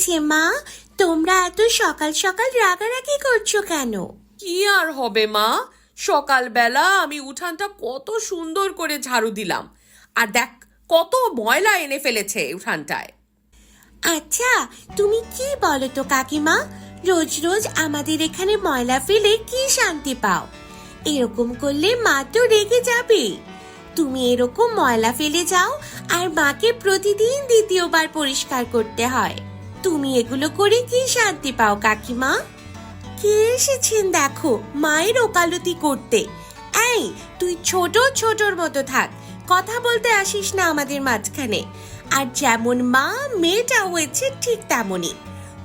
হয়েছে মা? তোমরা এত সকাল সকাল রাগারাগি করছ কেন? কি আর হবে মা? সকালবেলা আমি উঠানটা কত সুন্দর করে ঝাড়ু দিলাম। আর দেখ কত ময়লা এনে ফেলেছে উঠানটায়। আচ্ছা তুমি কি বলো তো কাকিমা? রোজ রোজ আমাদের এখানে ময়লা ফেলে কি শান্তি পাও? এরকম করলে মা তো রেগে যাবে। তুমি এরকম ময়লা ফেলে যাও আর মাকে প্রতিদিন দ্বিতীয়বার পরিষ্কার করতে হয়। তুমি এগুলো করে কি শান্তি পাও, কাকিমা? কে এসেছেন দেখো, মায়ের ওকালতি করতে। এই, তুই ছোট ছোটর মতো থাক, কথা বলতে আসিস না আমাদের মাঝখানে। আর যেমন মা, মেয়েটা হয়েছে ঠিক তেমনই।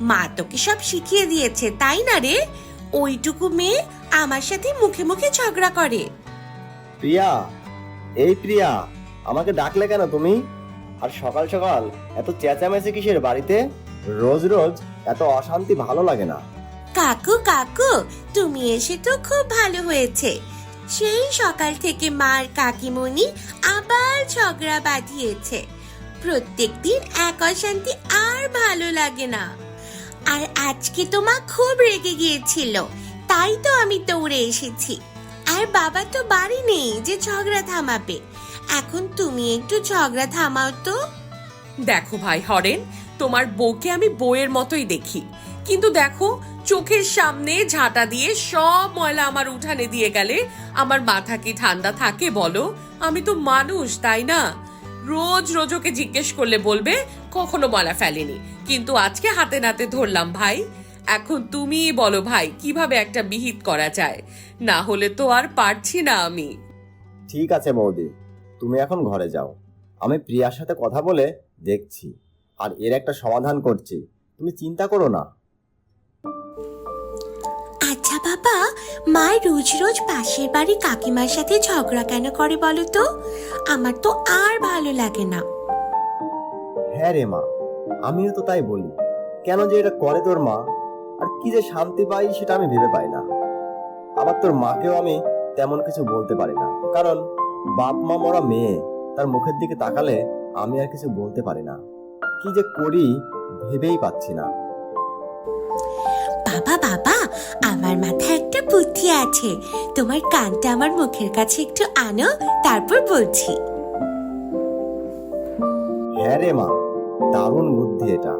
মা তোকে সব শিখিয়ে দিয়েছে, তাই না রে? ওইটুকু মেয়ে আমার সাথে মুখে মুখে ঝগড়া করে। প্রিয়া, এই প্রিয়া, আমাকে ডাকলে কেন তুমি? আর সকাল সকাল এত চেঁচামেচি কিসের বাড়িতে? রোজ রোজ এত অশান্তি ভালো লাগে না। কাকু কাকু তুমি এসে তো খুব ভালো হয়েছে। সেই সকাল থেকে মার কাকিমণি আবার ঝগড়া বাঁধিয়েছে। প্রত্যেকদিন এক অশান্তি আর ভালো লাগে না। আর আজকে তো মা খুব রেগে গিয়েছিল তাই তো আমি দৌড়ে এসেছি। আর বাবা তো বাড়ি নেই যে ঝগড়া থামাবে। এখন তুমি একটু ঝগড়া থামাও তো। দেখো ভাই হরেন তোমার বউকে আমি বউয়ের মতোই দেখি। কিন্তু দেখো, চোখের সামনে ঝাঁটা দিয়ে সব ময়লা আমার উঠানে দিয়ে গেলে আমার মাথা কি ঠান্ডা থাকে বলো? আমি তো মানুষ, তাই না? রোজ রোজ ওকে জিজ্ঞেস করলে বলবে, কখনো ময়লা ফেলেনি। কিন্তু আজকে হাতে নাতে ধরলাম ভাই। এখন তুমিই বলো ভাই, কীভাবে একটা বিহিত করা যায়? না হলে তো আর পারছি না আমি। ঠিক আছে বৌদি, তুমি এখন ঘরে যাও। আমি প্রিয়ার সাথে কথা বলে দেখছি। আর এর একটা সমাধান করছি। তুমি চিন্তা করো না। আচ্ছা বাবা মা রোজ রোজ পাশের বাড়ি কাকিমার সাথে ঝগড়া কেন করে বলো তো? আমার তো আর ভালো লাগে না। হ্যাঁ রে মা আমিও তো তাই বলি। কেন যে এটা করে তোর মা? আর কি যে শান্তি পাই সেটা আমি ভেবে পাই না। আবার তোর মাকেও আমি তেমন কিছু বলতে পারি না। কারণ বাপ মা মরা মেয়ে তার মুখের দিকে তাকালে আমি আর কিছু বলতে পারি না। কি যে করি ভেবেই পাচ্ছি না। বাবা বাবা আমার মাথায় একটা বুদ্ধি আছে। তোমার কানটা আমার মুখের কাছে একটু আনো তারপর বলছি। হ্যাঁ রে মা দারুণ বুদ্ধি এটা।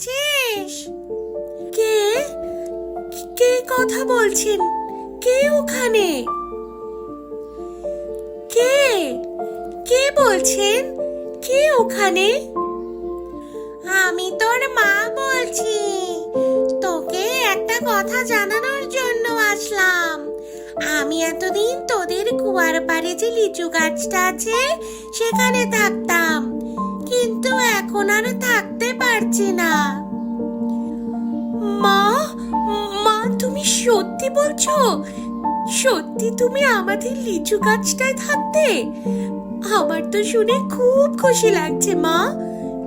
শুনছিস কে? কে কথা বলছেন? কে ওখানে? কে? কে বলছেন? কে ওখানে? আমি তোর মা বলছি। তোকে একটা কথা জানানোর জন্য আসলাম। আমি এতদিন তোদের কুয়ার পাড়ে যে লিচু গাছটা আছে, সেখানে থাকতাম। কিন্তু এখন আর থাকতে পারছি না। মা মা, তুমি সত্যি বলছো? সত্যি তুমি আমাদের লিচু গাছটায় থাকতে? আমার তো শুনে খুব খুশি লাগছে মা।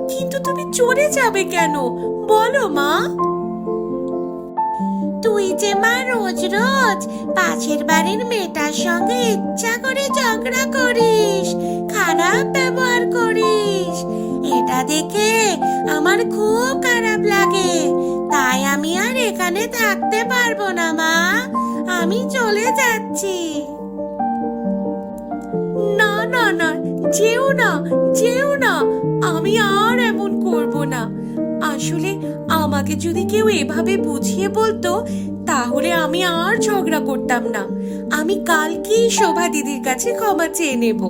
কিন্তু তুমি চলে যাবে কেন? বলো মা। তুই যে মা রোজ রোজ পাশের বাড়ির মেয়েটার সঙ্গে ইচ্ছা করে ঝগড়া করিস, খারাপ ব্যবহার করিস, এটা দেখে আমার খুব খারাপ লাগে। তাই আমি আর এখানে থাকতে পারব না, মা। আমি চলে যাচ্ছি। না না না, যেও না যেও না। আমি আর এমন করব না। আসলে আমাকে যদি কেউ এভাবে বুঝিয়ে বলতো, তাহলে আমি আর ঝগড়া করতাম না। আমি কালকেই শোভা দিদির কাছে ক্ষমা চেয়ে নেব।